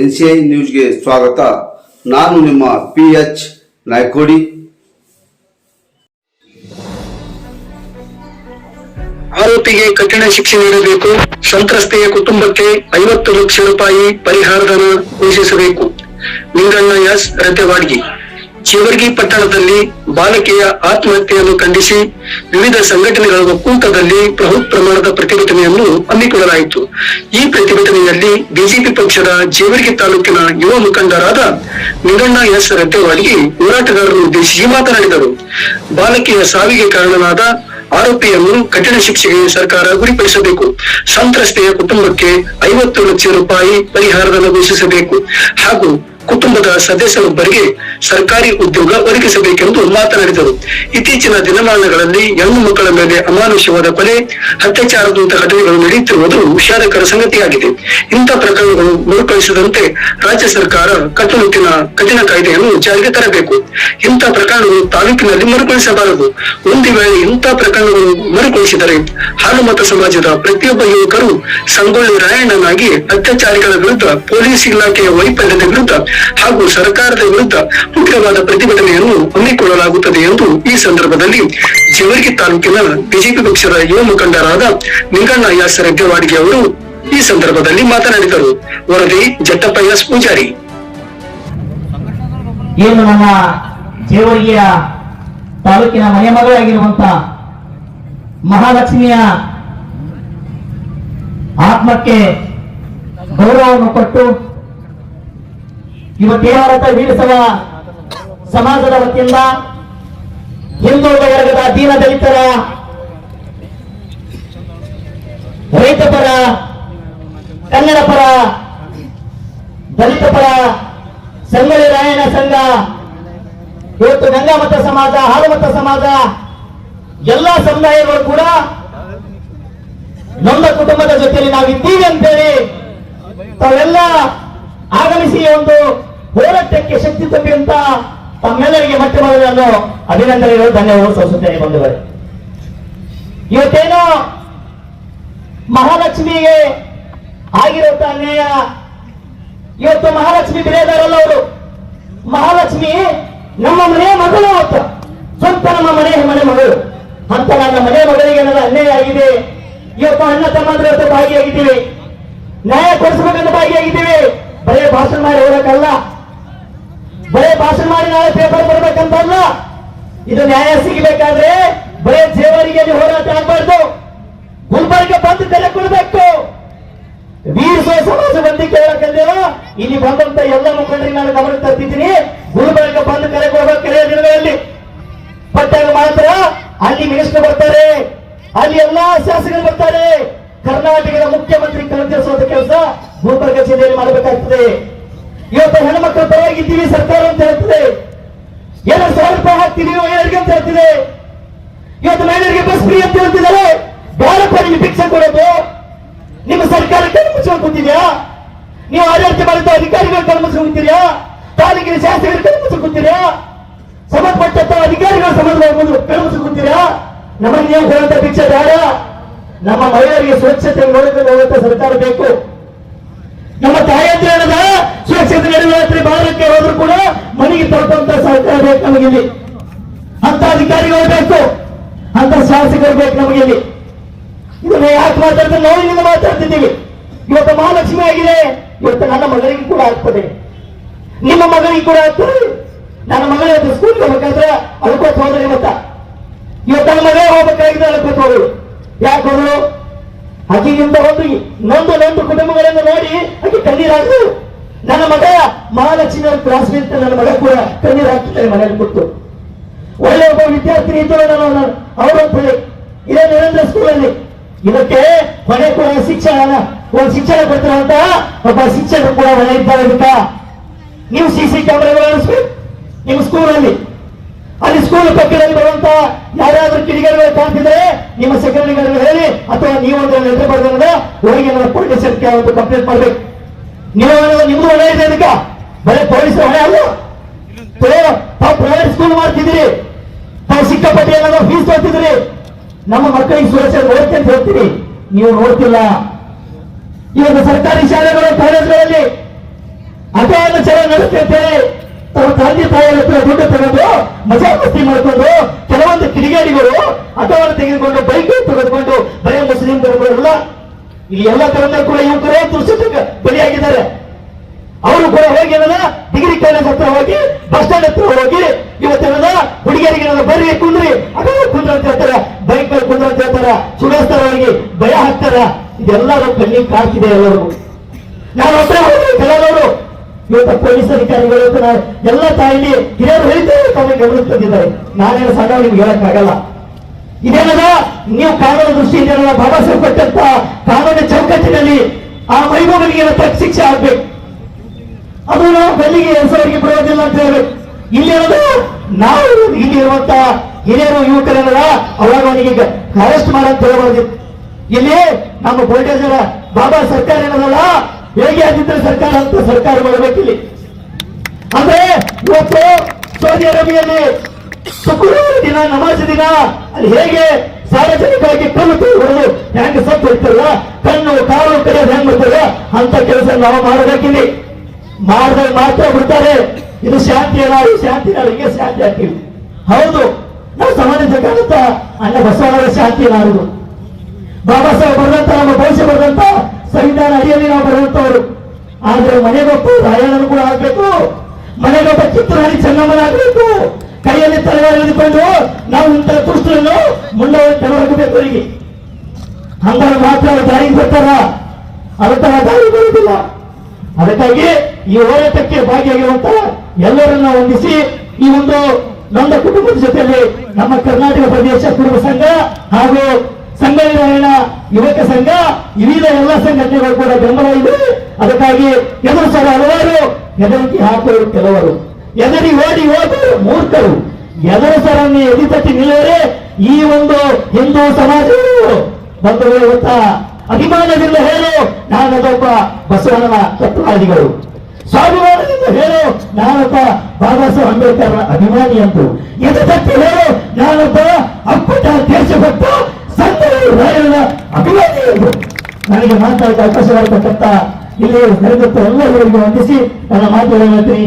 N C I ನ್ಯೂಸ್ಗೆ ಸ್ವಾಗತ. ನಾನು ನಿಮ್ಮ ಪಿ ಎಚ್ ನಾಯ್ಕೋಡಿ. ಆರೋಪಿಗೆ ಕಠಿಣ ಶಿಕ್ಷೆ ನೀಡಬೇಕು. ಸಂತ್ರಸ್ತೆಯ ಕುಟುಂಬಕ್ಕೆ ಐವತ್ತು ಲಕ್ಷ ರೂಪಾಯಿ ಪರಿಹಾರಧನ ಘೋಷಿಸಬೇಕು. ನಿಂಗಣ್ಣ ಎಸ್. ರತೆವಾಡ್ಗಿ ಜೇವರ್ಗಿ ಪಟ್ಟಣದಲ್ಲಿ ಬಾಲಕಿಯ ಆತ್ಮಹತ್ಯೆಯನ್ನು ಖಂಡಿಸಿ ವಿವಿಧ ಸಂಘಟನೆಗಳ ಒಕ್ಕೂಟದಲ್ಲಿ ಬೃಹತ್ ಪ್ರಮಾಣದ ಪ್ರತಿಭಟನೆಯನ್ನು ಹಮ್ಮಿಕೊಳ್ಳಲಾಯಿತು. ಈ ಪ್ರತಿಭಟನೆಯಲ್ಲಿ ಬಿಜೆಪಿ ಪಕ್ಷದ ಜೇವರ್ಗಿ ತಾಲೂಕಿನ ಯುವ ಮುಖಂಡರಾದ ನಿಗಣ್ಣ ಎಸ್ ರದ್ದೇವಾಲಿಗೆ ಹೋರಾಟಗಾರರನ್ನು ಉದ್ದೇಶಿಸಿ ಮಾತನಾಡಿದರು. ಬಾಲಕಿಯ ಸಾವಿಗೆ ಕಾರಣನಾದ ಆರೋಪಿಯನ್ನು ಕಠಿಣ ಶಿಕ್ಷೆಗೆ ಸರ್ಕಾರ ಗುರಿಪಡಿಸಬೇಕು. ಸಂತ್ರಸ್ತೆಯ ಕುಟುಂಬಕ್ಕೆ ಐವತ್ತು ಲಕ್ಷ ರೂಪಾಯಿ ಪರಿಹಾರವನ್ನು ಘೋಷಿಸಬೇಕು. ಹಾಗೂ ಕುಟುಂಬದ ಸದಸ್ಯರೊಬ್ಬರಿಗೆ ಸರ್ಕಾರಿ ಉದ್ಯೋಗ ಒದಗಿಸಬೇಕೆಂದು ಮಾತನಾಡಿದರು. ಇತ್ತೀಚಿನ ದಿನಮಾನಗಳಲ್ಲಿ ಹೆಣ್ಣು ಮಕ್ಕಳ ಮೇಲೆ ಅಮಾನುಷ್ಯವಾದ ಕೊಲೆ, ಅತ್ಯಾಚಾರದಂತಹ ಘಟನೆಗಳು ನಡೆಯುತ್ತಿರುವುದು ವಿಷಾದಕರ ಸಂಗತಿಯಾಗಿದೆ. ಇಂಥ ಪ್ರಕರಣಗಳು ಮರುಕಳಿಸದಂತೆ ರಾಜ್ಯ ಸರ್ಕಾರ ಕಟ್ಟುನಿಟ್ಟಿನ ಕಠಿಣ ಕಾಯ್ದೆಯನ್ನು ಜಾರಿಗೆ ತರಬೇಕು. ಇಂಥ ಪ್ರಕರಣಗಳು ತಾಲೂಕಿನಲ್ಲಿ ಮರುಕಳಿಸಬಾರದು. ಒಂದು ವೇಳೆ ಇಂಥ ಪ್ರಕರಣಗಳು ಮರುಕಳಿಸಿದರೆ ಹಾಲುಮತ ಸಮಾಜದ ಪ್ರತಿಯೊಬ್ಬ ಯುವಕರು ಸಂಗೊಳ್ಳಿ ರಾಯಣ್ಣನಾಗಿ ಅತ್ಯಾಚಾರಿಗಳ ವಿರುದ್ಧ ಪೊಲೀಸ್ ಇಲಾಖೆಯ ವೈಫಲ್ಯದ ವಿರುದ್ಧ ಹಾಗೂ ಸರ್ಕಾರದ ವಿರುದ್ಧ ಉಗ್ರವಾದ ಪ್ರತಿಭಟನೆಯನ್ನು ಹಮ್ಮಿಕೊಳ್ಳಲಾಗುತ್ತದೆ ಎಂದು ಈ ಸಂದರ್ಭದಲ್ಲಿ ಜೇವರ್ಗಿ ತಾಲೂಕಿನ ಬಿಜೆಪಿ ಪಕ್ಷದ ಯುವ ಮುಖಂಡರಾದ ನಿಂಗಣ್ಣ ಯಾಸ ರೆಡ್ಡಿವಾಡಿಗೆ ಅವರು ಈ ಸಂದರ್ಭದಲ್ಲಿ ಮಾತನಾಡಿದರು. ವರದಿ ಜಟ್ಟಪ್ಪಯ್ಯ ಪೂಜಾರಿ. ಜೇವರ್ಗಿಯ ತಾಲೂಕಿನ ಮನೆ ಮಗಳಾಗಿರುವಂತ ಮಹಾಲಕ್ಷ್ಮಿಯ ಆತ್ಮಕ್ಕೆ ಗೌರವವನ್ನು ಕೊಟ್ಟು ಇವತ್ತೇನಾರತ ವೀರಸವ ಸಮಾಜದ ವತಿಯಿಂದ ಹಿಂದುಳಿದ ವರ್ಗದ ದೀನ ದಲಿತರ, ರೈತ ಪರ, ಕನ್ನಡ ಪರ, ದಲಿತ ಪರ, ಸಂಗೊಳ್ಳಿ ರಾಯಣ ಸಂಘ, ಇವತ್ತು ಗಂಗಾಮತ ಸಮಾಜ, ಹಾಲುಮತ ಸಮಾಜ, ಎಲ್ಲಾ ಸಮುದಾಯಗಳು ಕೂಡ ನಮ್ಮ ಕುಟುಂಬದ ಜೊತೆಯಲ್ಲಿ ನಾವು ಇದ್ದೀವಿ ಅಂತೇಳಿ ತಾವೆಲ್ಲ ಆಗಮಿಸಿ ಒಂದು ಹೋರಾಟಕ್ಕೆ ಶಕ್ತಿ ತುಂಬಿ ಅಂತ ತಮ್ಮೆಲ್ಲರಿಗೆ ಮತ್ತೆ ಮೊದಲು ಅಭಿನಂದನೆಗಳು ಧನ್ಯವಾದ ಸಲ್ಲಿಸುತ್ತೇನೆ ಬಂಧುಗಳೇ. ಇವತ್ತೇನೋ ಮಹಾಲಕ್ಷ್ಮಿಗೆ ಆಗಿರುವಂತ ಅನ್ಯಾಯ ಇವತ್ತು ಮಹಾಲಕ್ಷ್ಮಿ ಬಿರೇದಾರಲ್ಲ ಅವರು. ಮಹಾಲಕ್ಷ್ಮಿ ನಮ್ಮ ಮನೆಯ ಮಗಳು ಅಂತ. ಸ್ವಂತ ನಮ್ಮ ಮನೆಯ ಮನೆ ಮಗಳು. ಅಂತ ನನ್ನ ಮನೆ ಮಗಳಿಗೆ ನನ್ನ ಅನ್ಯಾಯ ಆಗಿದೆ? ಇವತ್ತು ಅಣ್ಣ ತಮ್ಮಂದ್ರೆ ಭಾಗಿಯಾಗಿದ್ದೀವಿ. ನ್ಯಾಯ ಕೊಡಿಸಬೇಕಂತ ಭಾಗಿಯಾಗಿದ್ದೀವಿ ಬರೇ ಭಾಷಣ ಮಾಡಿ ಹೋಗಕ್ಕಲ್ಲ ಬರೇ ಪೇಪರ್ ಬರ್ಬೇಕಂತಲ್ಲ ಇದು ನ್ಯಾಯ ಸಿಗಬೇಕಾದ್ರೆ ಬರೇ ಜೇವರಿಗೆ ಹೋರಾಟ ಆಗ್ಬಾರ್ದು. ಗುಲ್ಬರ್ಗ ಬಂದು ತೆರೆ ಕೊಡಬೇಕು. ವೀರ ಸಮಾಜ ಬಂದಿ ಕೇಳಕಂದೇವ ಇಲ್ಲಿ ಬಂದಂತ ಎಲ್ಲ ಮುಖಂಡರಿಗೆ ನಾನು ಗಮನ ತರ್ತಿದ್ದೀನಿ. ಗುಲ್ಬರ್ಗ ಬಂದು ಕರೆ ಕೊಡಬೇಕು ಕೆಲವೇ ದಿನಗಳಲ್ಲಿ. ಪಟ್ಟಾಗ ಮಾತ್ರ ಅಲ್ಲಿ ಮಿನಿಸ್ಟರ್ ಬರ್ತಾರೆ. ಅಲ್ಲಿ ಎಲ್ಲಾ ಶಾಸಕರು ಬರ್ತಾರೆ. ಕರ್ನಾಟಕದ ಮುಖ್ಯಮಂತ್ರಿ ಕರೆದಿರಿಸುವಂತ ಕೆಲಸ ಗುಲ್ಬರ್ಗ ಜಿಲ್ಲೆಯಲ್ಲಿ ಮಾಡಬೇಕಾಗ್ತದೆ. ಇವತ್ತು ಹೆಣ್ಮಕ್ಳ ಪರವಾಗಿದ್ದೀವಿ, ಸರ್ಕಾರ ಅಂತ ಹೇಳ್ತದೆ. ಎರಡು ಸ್ವಲ್ಪ ಹಾಕ್ತಿದೀವಿ ಮಹಿಳೆಯರಿಗೆ ಅಂತ ಹೇಳ್ತಿದೆ ಇವತ್ತು ಮಹಿಳೆಯರಿಗೆ ಬಸ್ ಫ್ರೀ ಅಂತ ಹೇಳ್ತಿದ್ದಾರೆ. ಬೇಡಪ್ಪ ನಿಮಗೆ ಭಿಕ್ಷೆ ಕೊಡೋದು. ನಿಮ್ಮ ಸರ್ಕಾರ ಕಣ್ಣು ಮುಚ್ಕೊಂಡು ಕೂತಿದ್ಯಾ? ನೀವು ಆಡಳಿತ ಮಾಡಿದ ಅಧಿಕಾರಿಗಳು ಕಣ್ಣು ಮುಚ್ಕೊಂಡು ಕೂತಿದ್ಯಾ? ತಾಲೂಕಿನ ಶಾಸಕರು ಕಣ್ಣು ಮುಚ್ಕೊಂಡು ಕೂತಿದ್ಯಾ? ಸಂಬಂಧಪಟ್ಟಂತ ಅಧಿಕಾರಿಗಳು ಸಂಬಂಧ ಕಣ್ಣು ಮುಚ್ಕೊಂಡು ಕೂತಿದ್ಯಾ? ನಮಗೆ ನೀವು ಕೊಡುವಂತ ಭಿಕ್ಷೆ ಬೇಡ. ನಮ್ಮ ಮಹಿಳೆಯರಿಗೆ ಸ್ವಚ್ಛತೆ ನೋಡಿಕೊಂಡು ಹೋಗುವಂತ ಸರ್ಕಾರ ಬೇಕು. ನಮ್ಮ ಸ್ವಚ್ಛತೆ ಸುರಕ್ಷತೆ ನಡೆಯುವ ಹೋದ್ರು ಕೂಡ ಮನೆಗೆ ತಲುಪಂತ ಸರ್ಕಾರ ಬೇಕು ನಮಗೆ ಇಲ್ಲಿ. ಅಂತ ಅಧಿಕಾರಿಗಳು ಬೇಕು. ಅಂತ ಶಾಸಕರು ಬೇಕು ನಮಗೆ ಇಲ್ಲಿ. ಇದನ್ನ ಯಾಕೆ ಮಾತಾಡ್ತೀವಿ ನೋವಿನಿಂದ ಮಾತಾಡ್ತಿದ್ದೀವಿ. ಇವತ್ತು ಮಹಾಲಕ್ಷ್ಮಿ ಆಗಿದೆ. ಇವತ್ತು ನನ್ನ ಮಗಳಿಗೆ ಕೂಡ ಆಗ್ತದೆ. ನಿಮ್ಮ ಮಗಳಿಗೆ ಕೂಡ ಆಗ್ತದೆ. ನನ್ನ ಮಗಳು ಇವತ್ತು ಸ್ಕೂಲ್ ಹೋಗ್ಬೇಕಾದ್ರೆ ಅಳ್ಕೋತ ಹೋದ್ರೆ ಇವತ್ತ ಇವತ್ತು ನನ್ನ ಮಗ ಹೋಗ್ಬೇಕಾಗಿದೆ ಅಳ್ಕೋತ ಹೋದ್ರು ಯಾಕೆ ಹೋದ್ರು? ಅಕ್ಕಿಗಿಂತ ಒಂದು ನೊಂದು ನೊಂದು ಕುಟುಂಬಗಳನ್ನು ನೋಡಿ ಅಕ್ಕಿ ಕಣ್ಣೀರಾಗ್ತದೆ ನನ್ನ ಮಗ ಮಹಾಲಕ್ಷ್ಮಿ ಅವ್ರ ಕ್ಲಾಸ್ ನನ್ನ ಮಗ ಕೂಡ ಕಣ್ಣೀರು ಹಾಕ್ತಾರೆ ಮನೆಯಲ್ಲಿ ಕೊಟ್ಟು ಒಳ್ಳೆ ಒಬ್ಬ ವಿದ್ಯಾರ್ಥಿ ಇದ್ದರೆ ನಾನು ಅವರು ಅಂತ ಹೇಳಿ. ಇದೇ ನರೇಂದ್ರ ಸ್ಕೂಲಲ್ಲಿ ಇದಕ್ಕೆ ಕೊನೆ ಕೂಡ ಶಿಕ್ಷಣ ಒಂದು ಶಿಕ್ಷಣ ಕೊಡ್ತಿರುವಂತ ಒಬ್ಬ ಶಿಕ್ಷಕರು ಕೂಡ ಒಳ್ಳೆ ಇದ್ದಾರೆ ಅಂತ. ನೀವು ಸಿ ಸಿ ಕ್ಯಾಮೆರಾಗಳು ಅಳಿಸ್ಬೇಕು ನಿಮ್ಮ ಸ್ಕೂಲಲ್ಲಿ ಅಲ್ಲಿ. ಸ್ಕೂಲ್ ಪಕ್ಕದಲ್ಲಿ ಬರುವಂತ ಯಾರಾದ್ರೂ ಕಿಡಿಗೇಡಿಗಳು ಕಾಣ್ತಿದ್ರೆ ನಿಮ್ಮ ಸೆಕ್ರೆಟರಿಗಳು ಹೇಳಿ, ಅಥವಾ ನೀವು ಒಂದು ಎದುರು ಬರ್ದ ಹೋಗಿ ನಮ್ಮ ಕಂಪ್ಲೇಂಟ್ ಮಾಡ್ಬೇಕು. ನೀವು ನಿಮ್ದು ಹೊಣೆ ಇದೆ ಅದಕ್ಕ? ಬರೀ ಪೊಲೀಸ್ ಹೊಣೆ ಅಲ್ಲ? ತಾವು ಪ್ರೈವೇಟ್ ಸ್ಕೂಲ್ ಮಾಡ್ತಿದ್ದೀರಿ. ತಾವು ಸಿಕ್ಕಾಪಟ್ಟೆ ಏನಾದ್ರು ಫೀಸ್ ತೊಗೊತಿದ್ರಿ ನಮ್ಮ ಮಕ್ಕಳಿಗೆ ಸುರಕ್ಷತೆ ನೋಡ್ತೀನಿ ಅಂತ ಹೇಳ್ತೀರಿ. ನೀವು ನೋಡ್ತಿಲ್ಲ. ಇವತ್ತು ಸರ್ಕಾರಿ ಶಾಲೆಗಳು, ಕಾಲೇಜುಗಳಲ್ಲಿ ಆಟೋವನ್ನು ಚೆನ್ನಾಗಿ ನಡೆಸ್ತೈತೆ ತಮ್ಮ ತಂದೆ ತಾಯಿಯ ಹತ್ರ ದುಡ್ಡು ತಗೊಂಡು ಮಜಾ ಮಸ್ತಿ ಮಾಡ್ಕೊಂಡು ಕೆಲವೊಂದು ಕಿಡಿಗೇಡಿಗಳು ಅಥವಾ ತೆಗೆದುಕೊಂಡು ಬೈಕ್ ತೆಗೆದುಕೊಂಡು ಬರೀ ಮುಸ್ಲಿಂ ಧರ್ಮಗಳಲ್ಲ ಇಲ್ಲಿ ಎಲ್ಲ ತರದ ಕೂಡ ಯುವಕರೇ ತುರ್ಸಿದ್ದಕ್ಕೆ ಬಲಿಯಾಗಿದ್ದಾರೆ. ಅವರು ಕೂಡ ಹೋಗಿ ಡಿಗ್ರಿ ಕಾಲೇಜ್ ಹತ್ರ ಹೋಗಿ, ಬಸ್ ಸ್ಟ್ಯಾಂಡ್ ಹತ್ರ ಹೋಗಿ ಇವತ್ತೇನದ ಹುಡುಗಿಯರಿಗೆ ಏನಾದ್ರು ಬರ್ರಿ, ಕುಂದ್ರಿ. ಅದೇ ಕುಂದ್ರ ಅಂತ ಹೇಳ್ತಾರೆ. ಬೈಕ್ ಮೇಲೆ ಕುಂದ್ರ ಅಂತ ಹೇಳ್ತಾರ. ಸುಡಸ್ತಾರ ಭಯ ಹಾಕ್ತಾರ. ಇದೆಲ್ಲರೂ ಕಣ್ಣಿಗೆ ಕಾಡ್ತಿದೆ ಎಲ್ಲರೂ ನಾನು ಒಬ್ಬರೇ ಹೋಗಿ ಕೆಲವರು, ಇವತ್ತು ಪೊಲೀಸ್ ಅಧಿಕಾರಿಗಳು ಎಲ್ಲ ತಾಯಿಲಿ ಹಿರಿಯರು ಹೇಳ್ತಾರೆ ತಮಗೆ ಗಮನ ತಂದಿದ್ದಾರೆ. ನಾನೇನು ಸಣ್ಣ ನಿಮ್ಗೆ ಹೇಳಕ್ಕಾಗಲ್ಲ. ಇದೇನದ ನೀವು ಕಾನೂನು ದೃಷ್ಟಿಯಿಂದ ಬಾಬಾ ಸಾಹೇಬ್ ಕೊಟ್ಟಂತ ಕಾನೂನು ಚೌಕಟ್ಟಿನಲ್ಲಿ ಆ ವೈಭವನಿಗೆ ಶಿಕ್ಷೆ ಆಗ್ಬೇಕು. ಅದು ನಾವು ಬೆಲ್ಲಿಗೆ ಹೆಸರಿಗೆ ಬರೋದಿಲ್ಲ ಅಂತ ಹೇಳ್ಬೇಕು. ಇಲ್ಲಿ ಏನದು ನಾವು ಇಲ್ಲಿ ಇರುವಂತ ಹಿರಿಯರು ಯುವಕರೇನದ ಅವಾಗ ಅವನಿಗೆ ಅರೆಸ್ಟ್ ಮಾಡಂತ ಹೇಳ್ಬೋದು. ಇಲ್ಲಿ ನಮ್ಮ ಗೋಲ್ಡೇಜರ ಬಾಬಾ ಸರ್ಕಾರ ಏನದಲ್ಲ? ಹೇಗೆ ಆಗಿದ್ರೆ ಸರ್ಕಾರ ಅಂತ ಸರ್ಕಾರ ಮಾಡಬೇಕಿಲ್ಲಿ. ಅಂದ್ರೆ ಇವತ್ತು ಸೌದಿ ಅರೇಬಿಯಲ್ಲಿ ಶುಕ್ರವಾರ ದಿನ, ನಮಾಜ್ ದಿನ, ಅಲ್ಲಿ ಹೇಗೆ ಸಾರ್ವಜನಿಕವಾಗಿ ಕಲ್ಲು ಹೊಡೆದು ಹೆಂಗ್ ಸತ್ತು ಇರ್ತಲ್ಲ ಕಣ್ಣು, ಕಾಲು, ಕಡೆ ಹೆಂಗ್ ಬರ್ತದೆ ಅಂತ ಕೆಲಸ ನಾವು ಮಾಡಬೇಕಿಲ್ಲಿ. ಮಾಡಿದಾಗ ಮಾತ್ರ ಬಿಡ್ತಾರೆ. ಇದು ಶಾಂತಿ ನಾಡು ಶಾಂತಿ ಅಲ್ಲ, ಹಿಂಗೆ ಶಾಂತಿ ಆಗ್ತೀವಿ ಹೌದು, ನಾವು ಸಮಾಜಕ್ಕಂತ ಅನ್ನ ಬಸವಣ್ಣರ ಶಾಂತಿ ಮಾಡುದು ಬಾಬಾ ಸಾಹೇಬ್ ಬರೆದಂತ ನಮ್ಮ ಭವಿಷ್ಯ ಬರೆದಂತ ಸಂವಿಧಾನ ಅಡಿಯಲ್ಲಿ ನಾವು ಬರೆದಂತವರು ಆದ್ರೆ ಮನೆಗೊಬ್ಬ ರಾಯಣ್ಣನು ಕೂಡ ಆಗ್ಬೇಕು. ಮನೆಗೊಬ್ಬ ಕಿತ್ತೂರಾಣಿ ಚೆನ್ನಮ್ಮನ ಆಗ್ಬೇಕು ಕೈಯಲ್ಲಿ ತಲೆವಾರ ಹಿಡಿದುಕೊಂಡು ನಾವು ಇಂತಹ ದುಷ್ಟರನ್ನು ಮುಂದೆ ತೆರವಾಗಬೇಕು ಅವರಿಗೆ. ಹಂಗಾರ ಮಾತ್ರ ಅವರು ದಾರಿಗೆ ಬರ್ತಾರ. ಅದಕ್ಕೆ ದಾರಿ ಬರುವುದಿಲ್ಲ. ಅದಕ್ಕಾಗಿ ಈ ಹೋರಾಟಕ್ಕೆ ಭಾಗಿಯಾಗಿರುವಂತ ಎಲ್ಲರನ್ನ ವಂದಿಸಿ ಈ ಒಂದು ನಮ್ಮ ಕುಟುಂಬದ ಜೊತೆಯಲ್ಲಿ ನಮ್ಮ ಕರ್ನಾಟಕ ಪ್ರದೇಶ ಕುಟುಂಬ ಸಂಘ ಹಾಗೂ ನಿರ್ವಹಣಾ ಯುವಕ ಸಂಘ, ವಿವಿಧ ಎಲ್ಲ ಸಂಘಟನೆಗಳು ಕೂಡ ಬೆಂಬಲ ಇದೆ. ಅದಕ್ಕಾಗಿ ಸಹ ಹಲವಾರು ಹೆದರಿಕೆ ಹಾಕುವರು ಕೆಲವರು. ಎದರಿ ಓಡಿ ಹೋದರು ಮೂರ್ಖರು. ಎದುರಿಸರನ್ನು ಎದಿತಟ್ಟಿ ನಿಲ್ಲರೆ ಈ ಒಂದು ಹಿಂದೂ ಸಮಾಜವು. ಬಂದು ಗೊತ್ತಾ ಅಭಿಮಾನದಿಂದ ಹೇಳು ನಾನೊಬ್ಬ ಬಸವಣ್ಣನ ತತ್ವವಾದಿಗಳು ಸ್ವಾಭಿಮಾನದಿಂದ ಹೇಳು, ನಾನೊಬ್ಬ ಬಾಬಾ ಸಾಹೇಬ್ ಅಂಬೇಡ್ಕರ್ ಅಭಿಮಾನಿ ಅಂತ ಎದು ತಟ್ಟಿ ಹೇಳು, ನಾನೊಬ್ಬ ಅಪ್ಪಟ ದೇಶಭಕ್ತ ರಾಯಣ್ಣ ಅಭಿಮಾನಿ ಎಂದು. ನನಗೆ ಮಾತಾಡಿದ ಅವಕಾಶ ಮಾಡಿರ್ತಕ್ಕಂಥ ಇಲ್ಲಿ ನಡೆದಂತ ಎಲ್ಲರಿಗೂ ವಂದಿಸಿ ನನ್ನ ಮಾತುಗಳನ್ನು ಹೇಳ್ತೀನಿ.